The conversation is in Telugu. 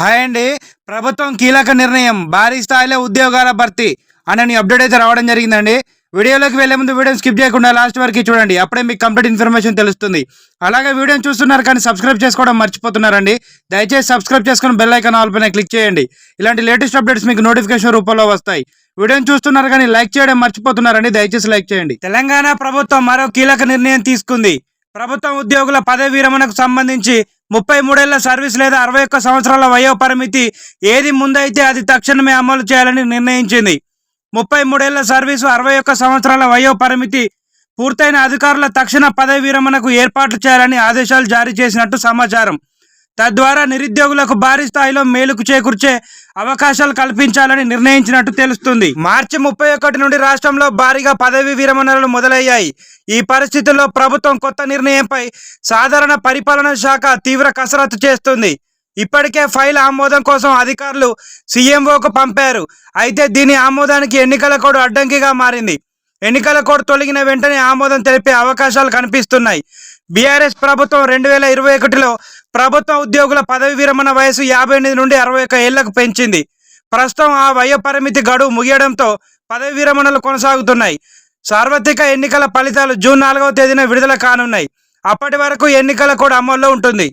హాయ్ అండి. ప్రభుత్వం కీలక నిర్ణయం. భారీ స్థాయిలో ఉద్యోగాల భర్తీ అని అప్డేట్ అయితే రావడం జరిగిందండి. వీడియోలోకి వెళ్ళే ముందు వీడియో స్కిప్ చేయకుండా లాస్ట్ వరకు చూడండి. అప్పుడే మీకు కంప్లీట్ ఇన్ఫర్మేషన్ తెలుస్తుంది. అలాగే వీడియోని చూస్తున్నారు కానీ సబ్స్క్రైబ్ చేసుకోవడం మర్చిపోతున్నారండి. దయచేసి సబ్స్క్రైబ్ చేసుకుని బెల్ ఐకాన్ ఆల్ పైన క్లిక్ చేయండి. ఇలాంటి లేటెస్ట్ అప్డేట్స్ మీకు నోటిఫికేషన్ రూపంలో వస్తాయి. వీడియోని చూస్తున్నారు కానీ లైక్ చేయడం మర్చిపోతున్నారండి. దయచేసి లైక్ చేయండి. తెలంగాణ ప్రభుత్వం మరో కీలక నిర్ణయం తీసుకుంది. ప్రభుత్వ ఉద్యోగుల పదవి విరమణకు సంబంధించి ముప్పై మూడేళ్ళ సర్వీస్ లేదా అరవై ఒక్క సంవత్సరాల వయో పరిమితి ఏది ముందైతే అది తక్షణమే అమలు చేయాలని నిర్ణయించింది. ముప్పై మూడేళ్ళ సర్వీసు అరవై ఒక్క సంవత్సరాల వయో పరిమితి పూర్తయిన అధికారుల తక్షణ పదవి విరమణకు ఏర్పాట్లు చేయాలని ఆదేశాలు జారీ చేసినట్టు సమాచారం. తద్వారా నిరుద్యోగులకు భారీ స్థాయిలో మేలుకు చేకూర్చే అవకాశాలు కల్పించాలని నిర్ణయించినట్టు తెలుస్తుంది. మార్చి ముప్పై ఒకటి నుండి రాష్ట్రంలో భారీగా పదవీ విరమణలు మొదలయ్యాయి. ఈ పరిస్థితుల్లో ప్రభుత్వం కొత్త నిర్ణయంపై సాధారణ పరిపాలన శాఖ తీవ్ర కసరత్తు చేస్తుంది. ఇప్పటికే ఫైల్ ఆమోదం కోసం అధికారులు సీఎంఓకు పంపారు. అయితే దీని ఆమోదానికి ఎన్నికల కోడ్ అడ్డంకిగా మారింది. ఎన్నికల కోడ్ తొలగిన వెంటనే ఆమోదం తెలిపే అవకాశాలు కనిపిస్తున్నాయి. బీఆర్ఎస్ ప్రభుత్వం రెండు వేల ఇరవై ఒకటిలో ప్రభుత్వ ఉద్యోగుల పదవి విరమణ వయసు యాభై ఎనిమిది నుండి అరవై ఒక ఏళ్ళకు పెంచింది. ప్రస్తుతం ఆ వయో పరిమితి గడువు ముగియడంతో పదవి విరమణలు కొనసాగుతున్నాయి. సార్వత్రిక ఎన్నికల ఫలితాలు జూన్ నాలుగవ తేదీన విడుదల కానున్నాయి. అప్పటి వరకు ఎన్నికల కూడా అమల్లో ఉంటుంది.